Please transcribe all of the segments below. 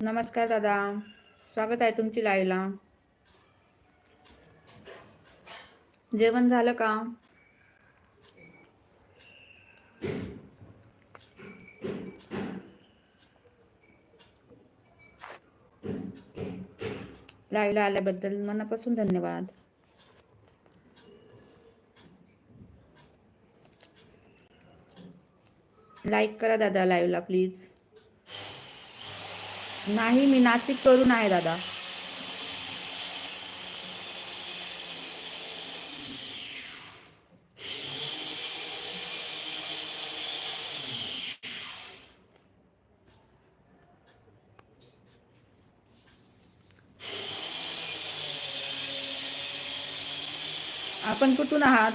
नमस्कार दादा. स्वागत आहे तुमची लाईला जेवण झालं का? लाईव्हला आल्याबद्दल मनापासून धन्यवाद. लाईक करा दादा लाईव्हला प्लीज. नाही मी नाशिक करून आहे दादा. आपण कुठून आहात?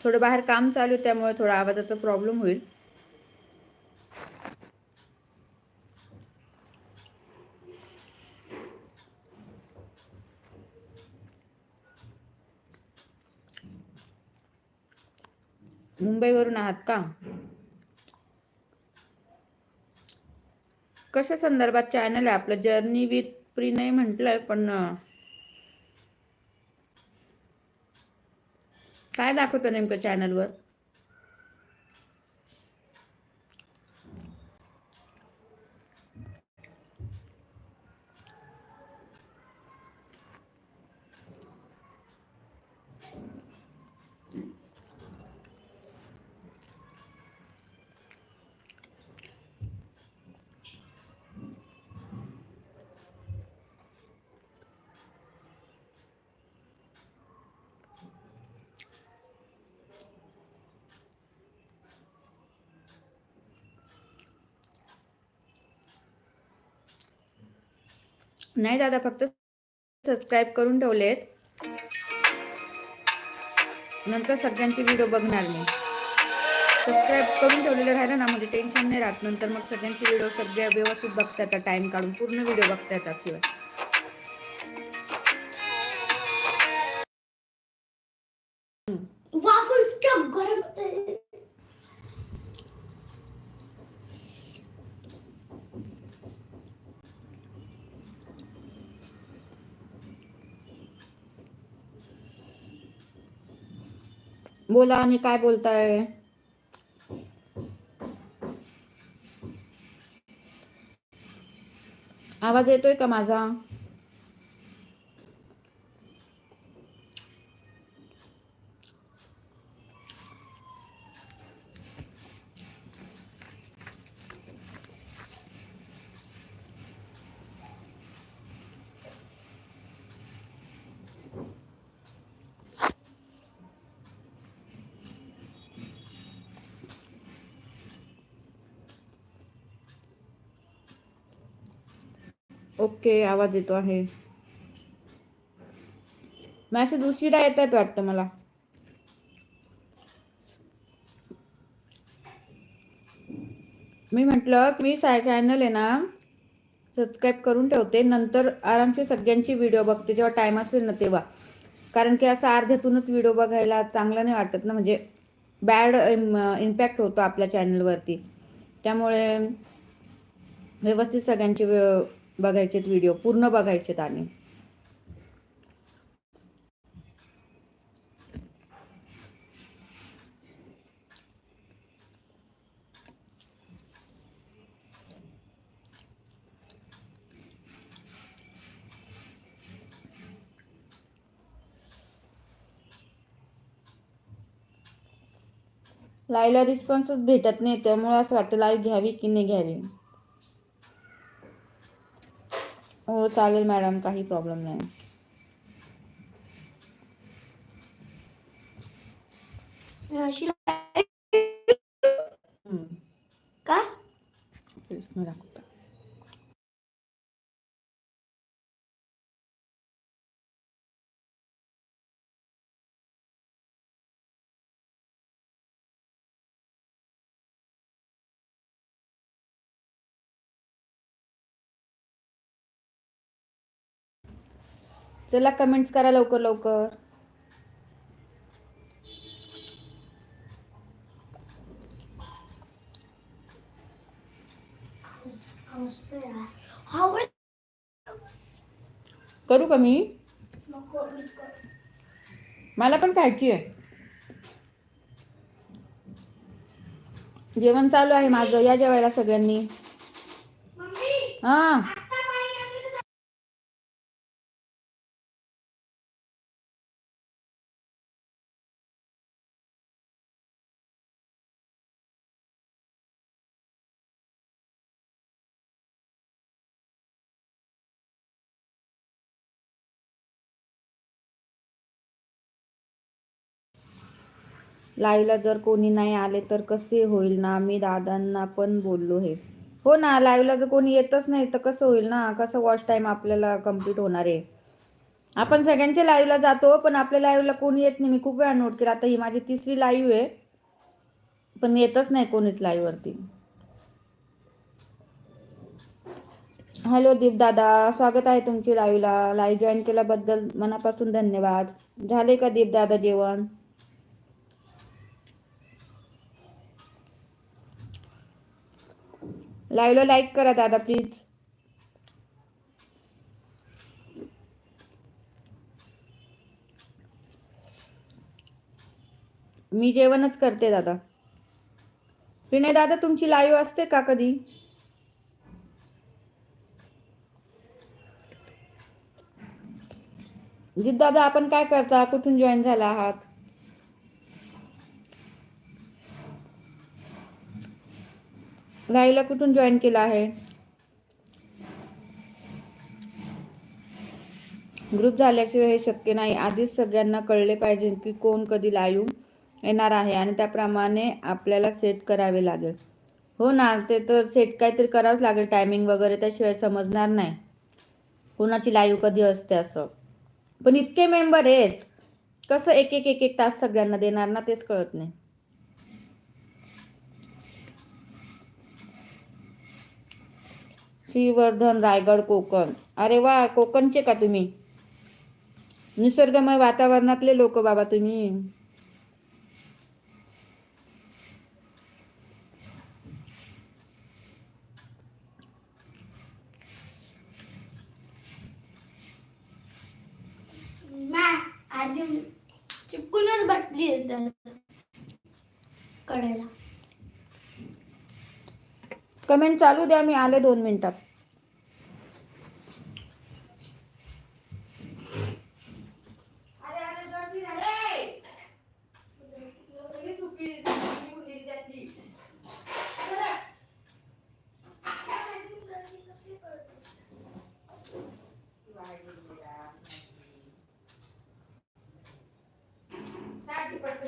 थोडं बाहेर काम चालू आहे त्यामुळे थोडा आवाजाचा प्रॉब्लेम होईल. मुंबईवरून आहात का? कशा संदर्भात चॅनल आहे? आपलं जर्नी विथ प्री नाही म्हटलंय पण काय दाखवतं नेमकं चॅनलवर नाही दादा फक्त सबस्क्राईब करून ठेवलेत. नंतर सगळ्यांचे व्हिडिओ बघणार मी. सबस्क्राईब करून ठेवलेलं राहिलं ना म्हणजे टेन्शन नाही राहत. नंतर मग सगळ्यांचे व्हिडिओ सगळे व्यवस्थित बघता येतात टाइम काढून पूर्ण व्हिडिओ बघता येतात शिवाय बोला आणि काय बोलताय? आवाज येतोय का माझा? ओके आवाज येतो आहे. मॅसेज उशिरा येत आहेत वाटतं मला. मी म्हटलं की मी साय चॅनल आहे ना सबस्क्राईब करून ठेवते. नंतर आरामशी सगळ्यांची व्हिडिओ बघते जेव्हा टाइम असेल ना तेव्हा. कारण की असं अर्ध्यातूनच व्हिडिओ बघायला चांगलं नाही वाटत ना म्हणजे बॅड इम्पॅक्ट होतो आपल्या चॅनलवरती त्यामुळे व्यवस्थित सगळ्यांची बघायचेत व्हिडिओ पूर्ण बघायचेत आणि लाईला रिस्पॉन्सच भेटत नाही त्यामुळे असं वाटतं लाईव्ह घ्यावी की नाही घ्यावी. हो चालेल मॅडम काही प्रॉब्लेम नाही. का? चला कमेंट्स करा लवकर लवकर. करू का मी? मला पण खायची आहे. जेवण चालू आहे माझं. या जेवायला सगळ्यांनी. हा. लाईव्हला जर कोणी नाही आले तर कसे होईल ना? मी दादांना पण बोललो हे. हो ना लाईव्हला जर कोणी येतच नाही तर कसं होईल ना? कसं वॉच टाईम आपल्याला कंप्लीट होणार आहे? आपण सगळ्यांच्या लाईव्हला जातो पण आपल्या लाईव्हला कोणी येत नाही. मी खूप वेळा नोट केला. आता ही माझी तिसरी लाईव्ह आहे पण येतच नाही कोणीच लाईव्हवरती हॅलो दीप दादा स्वागत आहे तुमची लाईव्हला लाईव्ह जॉईन केल्याबद्दल मनापासून धन्यवाद. झाले का दीप दादा जेवण? लाईव्हला लाईक करा दादा प्लीज. मी जेवणच करते दादा. विनय दादा तुमची लाईव्ह असते का कधी? दादा आपण काय करता? कुठून जॉईन झाला आहात? राईला कुठून जॉईन केला आहे? ग्रुप झाल्याशिवाय हे शक्य नाही. आधीच सगळ्यांना कळले पाहिजे की कोण कधी लाईव्ह येणार आहे आणि त्याप्रमाणे आपल्याला सेट करावे लागेल. हो ना ते तर सेट काहीतरी करावंच लागेल टायमिंग वगैरे त्याशिवाय समजणार नाही. कोणाची लाईव्ह कधी असते असं. पण इतके मेंबर आहेत. कसं एक एक एक एक तास सगळ्यांना देणार ना तेच कळत नाही. श्रीवर्धन रायगड कोकण. अरे वा कोकणचे का तुम्ही? निसर्गमय वातावरणातले लोक बाबा तुम्ही. चिपकूनच बसली कडेला कमेंट चालू द्या मी आले दोन मिनिटात.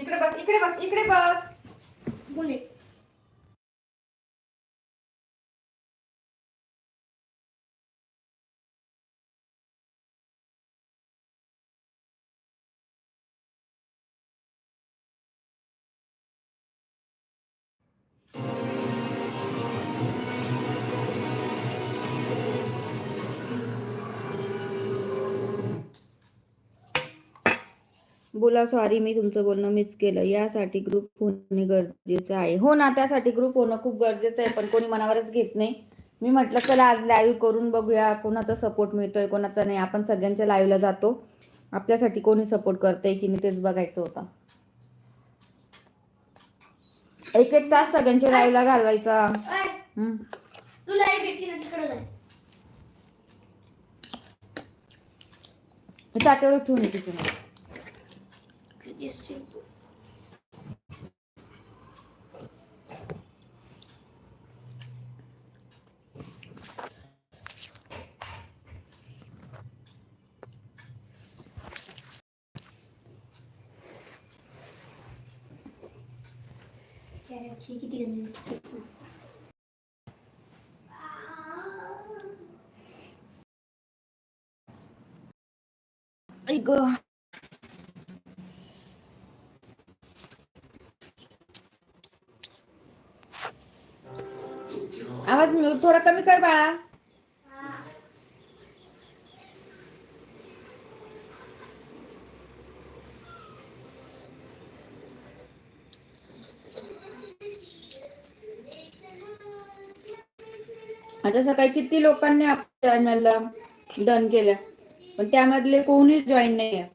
इकडे बस इकडे बस इकडे बस. बोला सॉरी मी तुमचं बोलणं मिस केलं. यासाठी ग्रुप होणे गरजेचं आहे. हो ना त्यासाठी ग्रुप होणं खूप गरजेचं आहे पण कोणी मनावरच घेत नाही. मी म्हटलं चला आज लाईव्ह करून बघूया कोणाचा सपोर्ट मिळतोय कोणाचा नाही. आपण सगळ्यांच्या लाईव्हला जातो. आपल्यासाठी कोणी सपोर्ट करतंय की नाही तेच बघायचं होतं. एक एक तास सगळ्यांच्या राहायला घालवायचा. ओय, हम्म. तुला एक भेटली ना तिकडे जाय ताटेवर ठेवून ये तिच्या येशील तू. कॅरेटची किती आवाज थोडा कमी कर बाळा. आता सकाळी किती लोकांनी आपल्या चॅनलला डन केलं पण त्यामधले कोणीच जॉईन नाही आहे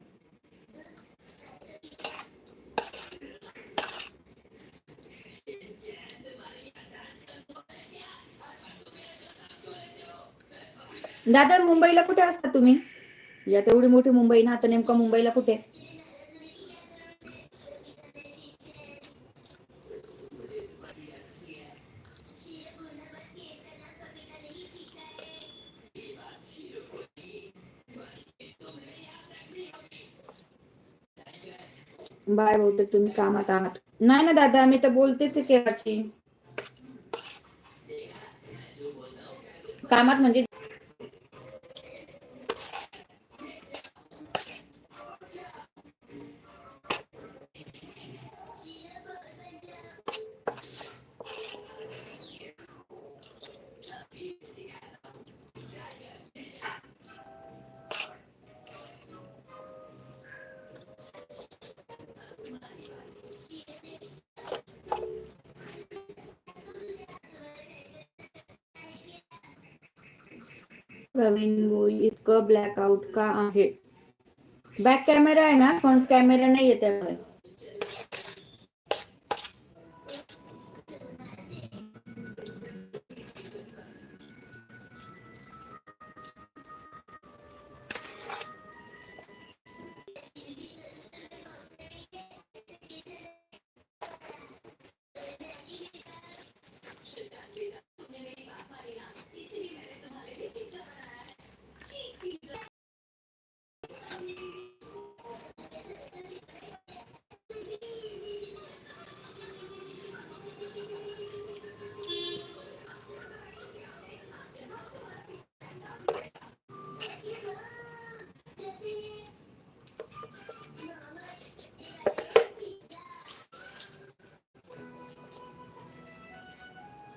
दादा मुंबईला कुठे असता तुम्ही? या तेवढी मोठी मुंबई ना आता नेमकं मुंबईला कुठे? बाय बहुतेक तुम्ही कामात आहात. नाही ना दादा मी तर बोलतेच केव्हाची. कामात म्हणजे प्रवीण भोई इतकं ब्लॅक आउट का आहे? बॅक कॅमेरा आहे ना? फ्रंट कॅमेरा नाही आहे त्यामुळे.